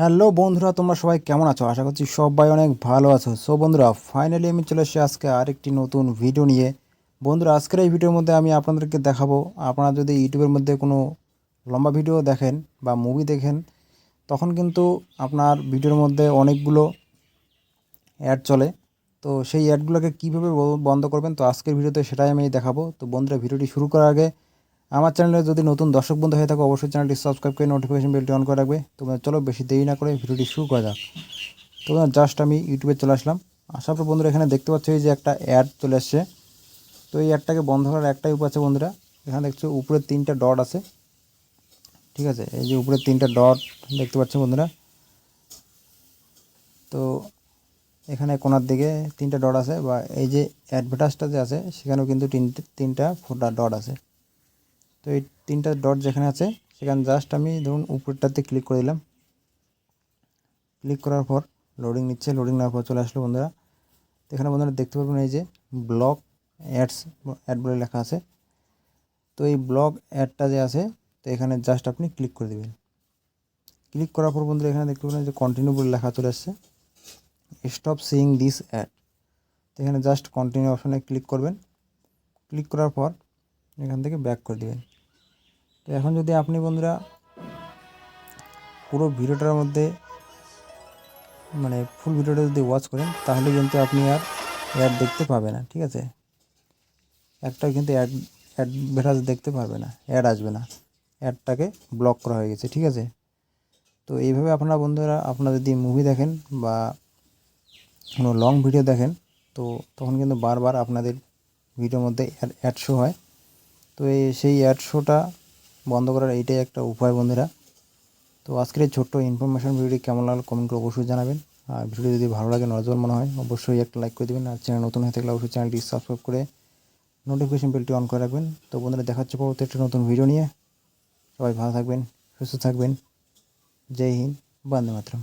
Hello বন্ধুরা, তোমরা সবাই কেমন আছো? আশা করছি সবাই অনেক ভালো আছো। সো বন্ধুরা ফাইনালি আমি চলে এসেছি আজকে আরেকটি নতুন ভিডিও নিয়ে। বন্ধুরা, আজকের এই ভিডিওর মধ্যে আমি আপনাদেরকে দেখাবো, আপনারা যদি ইউটিউবের মধ্যে কোনো লম্বা ভিডিও দেখেন বা মুভি দেখেন, তখন কিন্তু আপনার ভিডিওর মধ্যে অনেকগুলো অ্যাড চলে। তো সেই অ্যাডগুলোকে কীভাবে বন্ধ করবেন, তো আজকের ভিডিওতে সেটাই আমি দেখাবো। তো বন্ধুরা ভিডিওটি শুরু করার আগে আমার চ্যানেলে যদি নতুন দর্শক বন্ধু হয়ে থাকে, অবশ্যই চ্যানেলটি সাবস্ক্রাইব করে নোটিফিকেশন বেলটি অন করে রাখবে। তোমরা চলো বেশি দেরি না করে ভিডিওটি শুরু করা যাক। তো জাস্ট আমি ইউটিউবে চলে আসলাম। আসার পর বন্ধুরা এখানে দেখতে পাচ্ছ যে একটা অ্যাড চলে আসছে। তো এই অ্যাডটাকে বন্ধ করার একটাই উপায় আছে বন্ধুরা। এখানে দেখছ উপরে তিনটা ডট আছে। ঠিক আছে? এই যে উপরে তিনটা ডট দেখতে পাচ্ছ বন্ধুরা। তো এখানে কোনার দিকে তিনটা ডট আছে বা এই যে অ্যাডভার্টাইজটা যে আছে, সেখানেও কিন্তু তিনটে তিনটা ফোটা ডট আছে। তো এই তিনটা ডট যেখানে আছে, সেখানে জাস্ট আমি ধরুন উপরটাতে ক্লিক করে দিলাম। ক্লিক করার পর লোডিং নিচ্ছে লোডিং নেওয়ার পর চলে আসলো বন্ধুরা। তো এখানে বন্ধুরা দেখতে পারবেন এই যে ব্লক অ্যাডস অ্যাড বলে লেখা আছে। তো এই ব্লক অ্যাডটা যে আছে, তো এখানে জাস্ট আপনি ক্লিক করে দেবেন। ক্লিক করার পর বন্ধুরা এখানে দেখতে পাবেন যে কন্টিনিউ বলে লেখা চলে আসছে। স্টপ সিইং দিস অ্যাড তো এখানে জাস্ট কন্টিনিউ অপশানে ক্লিক করবেন। ক্লিক করার পর এখান থেকে ব্যাক করে দেবেন। তো এখন যদি আপনি বন্ধুরা পুরো ভিডিওটার মধ্যে মানে ফুল ভিডিওটা যদি ওয়াচ করেন, তাহলে কিন্তু আপনি আর অ্যাড দেখতে পাবে না, ঠিক আছে? একটা কিন্তু অ্যাড অ্যাডভার্টাইজ দেখতে পারবে না অ্যাড আসবে না। অ্যাডটাকে ব্লক করা হয়ে গেছে, ঠিক আছে? তো এইভাবে আপনারা বন্ধুরা, আপনারা যদি মুভি দেখেন বা কোনো লং ভিডিও দেখেন, তো তখন কিন্তু বারবার আপনাদের ভিডিওর মধ্যে অ্যাড শো হয়। তো এই সেই অ্যাড শোটা বন্ধ করার এইটাই একটা উপায় বন্ধুরা। তো আজকের এই ছোট্ট ইনফরমেশন ভিডিওটি কেমন লাগল কমেন্ট করে অবশ্যই জানাবেন। আর ভিডিও যদি ভালো লাগে, নজর মনে হয়, অবশ্যই একটা লাইক করে দেবেন। আর চ্যানেল নতুন হয়ে থাকলে অবশ্যই চ্যানেলটি সাবস্ক্রাইব করে নোটিফিকেশন বেলটি অন করে রাখবেন। তো বন্ধুরা দেখাচ্ছে পরবর্তী একটা নতুন ভিডিও নিয়ে। সবাই ভালো থাকবেন, সুস্থ থাকবেন। জয় হিন্দ, বন্দে মাতরম।